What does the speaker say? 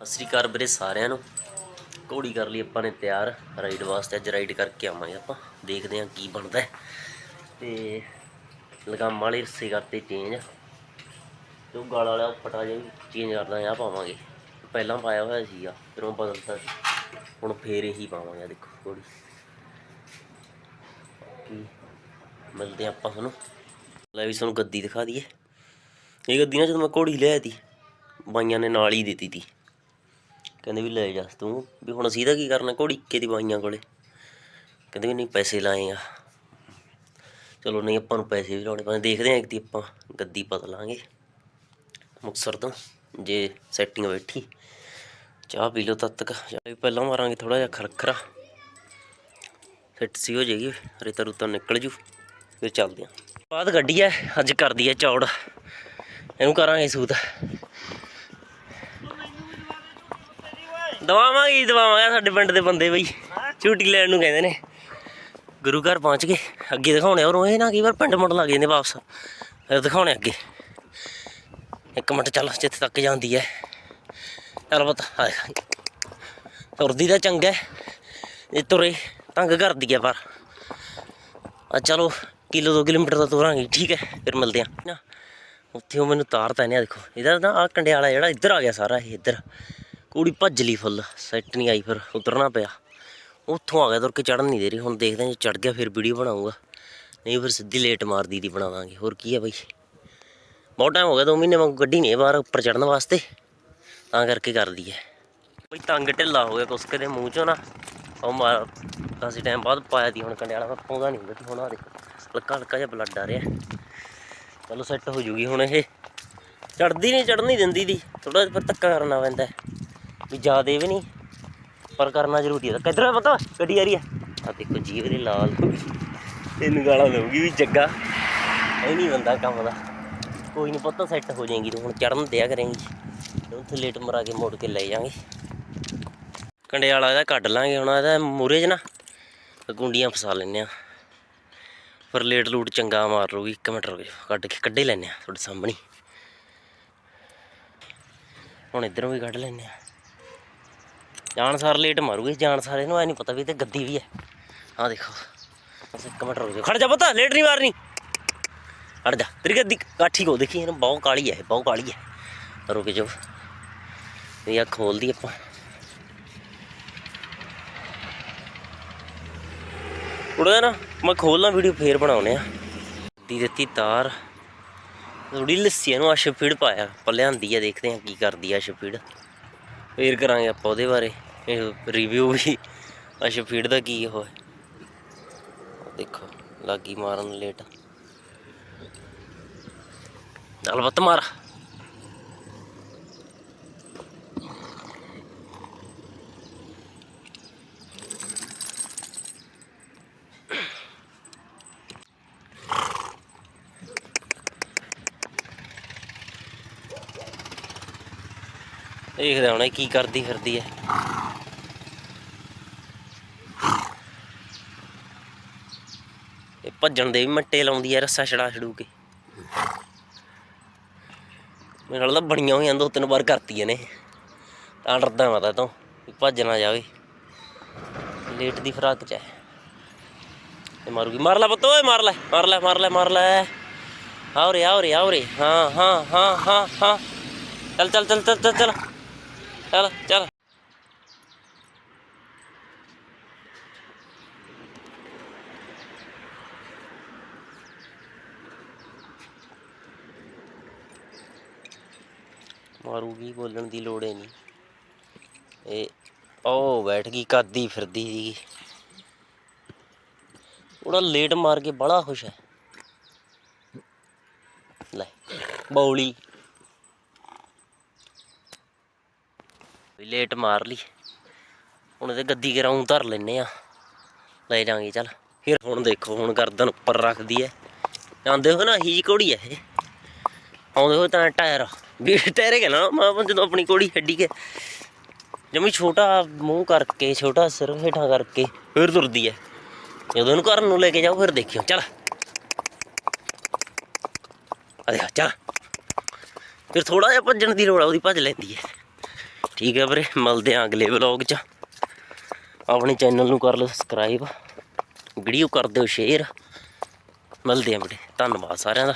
ਸਤਿ ਸ਼੍ਰੀ ਅਕਾਲ ਵੀਰੇ ਸਾਰਿਆਂ ਨੂੰ। ਘੋੜੀ ਕਰ ਲਈ ਆਪਾਂ ਨੇ ਤਿਆਰ ਰਾਈਡ ਵਾਸਤੇ ਅੱਜ ਰਾਈਡ ਕਰਕੇ ਆਵਾਂਗੇ ਆਪਾਂ। ਦੇਖਦੇ ਹਾਂ ਕੀ ਬਣਦਾ ਹੈ। ਤੇ ਲਗਾਮ ਵਾਲੇ ਹਿੱਸੇ ਕਰਤੇ ਚੇਂਜ ਜੋ ਗਾਲ ਵਾਲਾ ਫਟਾ ਜਿਹਾ ਚੇਂਜ ਕਰਦਾ ਆ ਪਾਵਾਂਗੇ। ਪਹਿਲਾਂ ਪਾਇਆ ਹੋਇਆ ਸੀਗਾ ਫਿਰ ਉਹ ਬਦਲਤਾ ਹੁਣ ਫੇਰ ਇਹੀ ਪਾਵਾਂਗੇ ਦੇਖੋ ਘੋੜੀ। ਕੀ ਮਿਲਦੇ ਹਾਂ ਆਪਾਂ ਤੁਹਾਨੂੰ। ਲੈ ਵੀ ਤੁਹਾਨੂੰ ਗੱਦੀ ਦਿਖਾ ਦਈਏ। ਇਹ ਗੱਦੀ ਨਾ ਜਦੋਂ ਮੈਂ ਘੋੜੀ ਲਿਆਈ ਤੀ, ਬਾਈਆਂ ਨੇ ਨਾਲ ਹੀ ਦਿੱਤੀ ਤੀ। ਕਹਿੰਦੇ ਵੀ ਲੈ ਜਾ ਤੂੰ, ਵੀ ਹੁਣ ਅਸੀਂ ਤਾਂ ਕੀ ਕਰਨਾ ਘੋੜੀ ਇੱਕੇ ਦੀ ਬਾਈਆਂ ਕੋਲੇ। ਕਹਿੰਦੇ ਵੀ ਨਹੀਂ, ਪੈਸੇ ਲਾਏ ਆ। ਚਲੋ ਨਹੀਂ, ਆਪਾਂ ਨੂੰ ਪੈਸੇ ਵੀ ਲਾਉਣੇ ਪੈਣੇ। ਦੇਖਦੇ ਆਂ ਇੱਕ ਦੀ ਆਪਾਂ ਗੱਦੀ ਪਤ ਲਾਂਗੇ। ਮੁਕਸਰ ਤੋਂ, ਜੇ ਸੈਟਿੰਗ ਬੈਠੀ। ਚਾਹ ਪੀ ਲਓ ਤਦ ਤੱਕ ਚਾਹ ਵੀ ਪਹਿਲਾਂ ਮਾਰਾਂਗੇ ਥੋੜਾ ਜਿਹਾ ਖਰਖਰਾ। ਫਿੱਟ ਸੀ ਹੋ ਜਾਏਗੀ ਰੇਤਾ ਰੂਤਾ ਨਿਕਲ ਜੂ। ਫਿਰ ਚੱਲਦੇ ਆਂ ਬਾਅਦ ਗੱਡੀ ਐ, ਅੱਜ ਕਰਦੀ ਐ ਚੌੜ। ਇਹਨੂੰ ਕਰਾਂਗੇ ਸੂਤ। ਦਵਾਵਾਂਗੇ ਹੀ ਦਵਾਵਾਂਗੇ ਸਾਡੇ ਪਿੰਡ ਦੇ ਬੰਦੇ ਬਈ। ਝੂਟੀ ਲੈਣ ਨੂੰ ਕਹਿੰਦੇ ਨੇ। ਗੁਰੂ ਘਰ ਪਹੁੰਚ ਗਏ। ਅੱਗੇ ਦਿਖਾਉਣੇ ਔਰ ਇਹ ਨਾ ਕਈ ਵਾਰ ਪਿੰਡ ਮੁੜ ਲੱਗ ਜਾਂਦੇ ਵਾਪਸ। ਫਿਰ ਦਿਖਾਉਣੇ ਅੱਗੇ। ਇੱਕ ਮਿੰਟ ਚੱਲ ਜਿੱਥੇ ਤੱਕ ਜਾਂਦੀ ਹੈ ਚੱਲ ਪਤਾ ਤੁਰਦੀ ਤਾਂ ਚੰਗਾ ਹੈ, ਇਹ ਤੁਰੇ ਤੰਗ ਕਰਦੀ ਹੈ ਪਰ। ਆ ਚਲੋ ਕਿਲੋ 2 ਕਿਲੋਮੀਟਰ ਦਾ ਤੁਰਾਂਗੇ ਠੀਕ ਹੈ ਫਿਰ ਮਿਲਦੇ ਆ। ਨਾ। ਉੱਥੇ ਉਹ ਮੈਨੂੰ ਤਾਰ ਤਾਂ ਨੇ ਦੇਖੋ। ਇਹਦਾ ਨਾ ਆ ਕੰਡਿਆਲਾ ਜਿਹੜਾ ਇੱਧਰ ਆ ਗਿਆ ਸਾਰਾ ਇਹ ਇੱਧਰ। ਕੁੜੀ ਭੱਜ ਲਈ ਫੁੱਲ ਸੈੱਟ ਨਹੀਂ ਆਈ ਫਿਰ, ਉਤਰਨਾ ਪਿਆ। ਉੱਥੋਂ ਆ ਗਿਆ ਤੁਰ ਕੇ ਚੜਨ ਨਹੀਂ ਦੇ ਰਹੀ, ਹੁਣ ਦੇਖਦੇ ਹਾਂ ਜੇ ਚੜ ਗਿਆ ਫਿਰ ਵੀਡੀਓ ਬਣਾਉਂਗਾ ਨਹੀਂ ਫਿਰ ਸਿੱਧੀ ਲੇਟ ਮਾਰਦੀ ਦੀ ਬਣਾਵਾਂਗੇ, ਹੋਰ ਕੀ ਹੈ ਬਈ। ਬਹੁਤ ਟਾਈਮ ਹੋ ਗਿਆ 2 ਮਹੀਨੇ ਵਾਂਗੂ ਗੱਡੀ ਨਹੀਂ ਬਾਹਰ ਉੱਪਰ ਚੜਨ ਵਾਸਤੇ। ਤਾਂ ਕਰਕੇ ਕਰਦੀ ਹੈ। ਬਈ ਤੰਗ ਢਿੱਲਾ ਹੋ ਗਿਆ ਕੁਸਕੇ ਦੇ ਮੂੰਹ ਚੋਂ ਨਾ। ਉਹ ਮਾਰ ਕਾਸੀ ਟਾਈਮ ਬਾਅਦ ਪਾਇਆ ਦੀ ਹੁਣ ਕੰਡਿਆਲਾ ਮੈਂ ਪਾਉਂਦਾ ਨਹੀਂ ਹੁੰਦਾ ਸੀ ਹੁਣ ਆ ਦੇਖ। ਹਲਕਾ ਹਲਕਾ ਜਿਹਾ ਬਲੱਡ ਆ ਰਿਹਾ। ਚਲੋ ਸੈੱਟ ਹੋ ਜੂਗੀ ਹੁਣ ਇਹ। ਚੜਦੀ ਨਹੀਂ ਚੜਨ ਨਹੀਂ ਦਿੰਦੀ ਦੀ ਥੋੜਾ ਜਿਹਾ ਫਿਰ ਧੱਕਾ ਕਰਨਾ ਪੈਂਦਾ ਵੀ ਜ਼ਿਆਦੇ ਵੀ ਨਹੀਂ, ਪਰ ਕਰਨਾ ਜ਼ਰੂਰੀ ਹੈ ਕਿੱਧਰ ਹੈ ਪਤਾ? ਗੱਡੀ ਆ ਰਹੀ ਹੈ ਆ ਦੇਖੋ ਜੀਵ ਦੇ ਲਾਲ ਇਹਨੂੰ ਗਾਲਾਂ ਦਊਗੀ ਵੀ ਜੱਗਾ। ਇਹ ਨਹੀਂ ਬੰਦਾ ਕੰਮ ਦਾ। ਕੋਈ ਨਹੀਂ ਪਤਾ ਸੈੱਟ ਹੋ ਜਾਏਗੀ ਤੂੰ। ਹੁਣ ਚੜਨ ਦਿਆ ਕਰੇਂਗੀ। ਉੱਥੇ ਲੇਟ ਮਰਾ ਕੇ ਮੋੜ ਕੇ ਲੈ ਜਾਾਂਗੇ ਕੰਡਿਆਲਾ ਇਹਦਾ ਕੱਢ ਲਾਂਗੇ ਹੁਣ, ਇਹਦਾ ਮੂਰੇ 'ਚ ਨਾ। ਗੁੰਡੀਆਂ ਫਸਾ ਲੈਨੇ ਆ। ਫਿਰ ਲੇਟ ਲੂਟ ਚੰਗਾ ਮਾਰ ਲੂਗੀ ਇੱਕ ਮਿੰਟ ਰੁਕ ਜਾਓ ਕੱਢ ਕੇ ਕੱਢੇ ਲੈਨੇ ਆ, ਤੁਹਾਡੇ ਸਾਹਮਣੇ। ਹੁਣ ਇਧਰੋਂ ਵੀ ਕੱਢ ਲੈਨੇ ਆ। ਜਾਣ ਸਾਰ ਲੇਟ ਮਾਰੂਗੀ, ਜਾਣ ਸਾਰ ਇਹਨੂੰ ਐ ਨਹੀਂ ਪਤਾ ਵੀ ਤੇ ਗੱਦੀ ਵੀ ਹੈ। ਆਹ ਦੇਖੋ, ਬਸ ਇੱਕ ਮਿੰਟ ਰੁਕ ਜਾਓ। ਖੜ ਜਾ ਪਤਾ, ਲੇਟ ਨਹੀਂ ਮਾਰਨੀ। ਹਟ ਜਾ, ਤੇਰੀ ਗੱਦੀ ਕਾਠੀ ਕੋ ਦੇਖੀ ਇਹਨੂੰ ਬਹੁਤ ਕਾਲੀ ਹੈ, ਇਹ ਬਹੁਤ ਕਾਲੀ ਹੈ। ਰੁਕ ਜਾਓ। ਇਹ ਆ ਖੋਲਦੀ ਆਪਾਂ। ਉੜਦਾ ਨਾ, ਮੈਂ ਖੋਲਣਾ ਵੀਡੀਓ, ਫੇਰ ਬਣਾਉਨੇ ਆ ਦੀ ਦਿੱਤੀ ਤਾਰ। ਥੋੜੀ ਲੱਸੀ ਨੂੰ ਅਸ਼ਫੀੜ ਪਾਇਆ, ਆਪਾਂ ਲਿਆਂਦੀ ਆ, ਦੇਖਦੇ ਆ ਕੀ ਕਰਦੀ ਆ ਅਸ਼ਫੀੜ ਫੇਰ ਕਰਾਂਗੇ ਆਪਾਂ ਉਹਦੇ ਬਾਰੇ, ਇਹ ਰਿਵਿਊ ਵੀ। ਅੱਛਾ ਫੀਡ ਦਾ ਕੀ ਉਹ ਹੈ? ਦੇਖੋ, ਲੱਗੀ ਮਾਰਨ ਲੇਟ। ਚੱਲ ਬੱਤ ਮਾਰ। ਦੇਖਦਾ ਹੁਣ ਕੀ ਕਰਦੀ ਫਿਰਦੀ ਹੈ। ਇਹ ਭੱਜਣ ਦੇ ਵੀ ਮੱਟੇ ਲਾਉਂਦੀ ਹੈ ਰੱਸਾ ਛੜਾ ਛੜੂ ਕੇ। ਮੇਰੇ ਨਾਲ ਤਾਂ ਬੜੀਆਂ ਹੋਈਆਂ, ਦੋ ਤਿੰਨ ਵਾਰ ਕਰਤੀਆਂ ਨੇ। ਤਾਂ ਡਰਦਾ ਮੈਂ ਤਾਂ ਤੋਂ ਭੱਜ ਨਾ ਜਾਵੇ। ਲੇਟ ਦੀ ਫਰਾਕ ਚ ਹੈ। ਇਹ ਮਾਰੂਗੀ, ਮਾਰ ਲੈ ਪੁੱਤ, ਓਏ ਮਾਰ ਲੈ ਮਾਰ ਲੈ ਮਾਰ ਲੈ ਮਾਰ ਲੈ। ਆਉਰੇ ਆਉਰੇ ਆਉਰੇ ਹਾਂ ਹਾਂ ਹਾਂ ਹਾਂ ਹਾਂ। ਚੱਲ ਚੱਲ ਚੱਲ ਚੱਲ ਚੱਲ। ਚੱਲ ਚੱਲ। ਮਾਰੂਗੀ ਬੋਲਣ ਦੀ ਲੋੜ ਹੀ ਨਹੀਂ ਇਹ ਉਹ ਬੈਠ ਗਈ, ਕਰਦੀ ਫਿਰਦੀ ਸੀਗੀ। ਉਹਦਾ ਲੇਟ ਮਾਰ ਕੇ ਬੜਾ ਖੁਸ਼ ਹੈ। ਲੈ, ਬੌਲੀ। ਵੀ ਲੇਟ ਮਾਰ ਲਈ ਹੁਣ ਇਹਦੇ ਗੱਦੀ ਗਰਾਉਂ ਧਰ ਲੈਨੇ ਆ ਲੈ ਜਾਾਂਗੇ ਚੱਲ। ਫਿਰ ਹੁਣ ਦੇਖੋ, ਹੁਣ ਗਰਦਨ ਉੱਪਰ ਰੱਖਦੀ ਐ। ਜਾਂਦੇ ਹੋ ਨਾ ਹੀ ਘੋੜੀ ਐ ਇਹ। ਆਉਂਦੇ ਹੋ ਤਾਂ ਟਾਇਰ ਵੀ ਟਾਇਰ ਹੈ ਨਾ, ਮੈਂ ਜਦੋਂ ਆਪਣੀ ਘੋੜੀ ਛੱਡੀ ਕੇ, ਜਮੀ ਛੋਟਾ ਮੂੰਹ ਕਰਕੇ, ਛੋਟਾ ਸਿਰ ਹੇਠਾਂ ਕਰਕੇ, ਫਿਰ ਤੁਰਦੀ ਐ। ਜਦੋਂ ਇਹਨੂੰ ਘਰ ਨੂੰ ਲੈ ਕੇ ਜਾਓ, ਫਿਰ ਦੇਖਿਓ। ਚੱਲ। ਆ ਚੱਲ। ਫਿਰ ਥੋੜਾ ਜਿਹਾ ਭੱਜਣ ਦੀ ਲੋੜ ਆ, ਉਹਦੀ ਭੱਜ ਲੈਂਦੀ ਐ। ਠੀਕ ਹੈ ਵੀਰੇ, ਮਿਲਦੇ ਆਂ ਅਗਲੇ ਵਲੌਗ 'ਚ। ਆਪਣੇ ਚੈਨਲ ਨੂੰ ਕਰ ਲਓ ਸਬਸਕ੍ਰਾਈਬ ਵੀਡੀਓ ਕਰ ਦਿਓ ਸ਼ੇਅਰ ਮਿਲਦੇ ਆਂ ਵੀਰੇ, ਧੰਨਵਾਦ ਸਾਰਿਆਂ ਦਾ।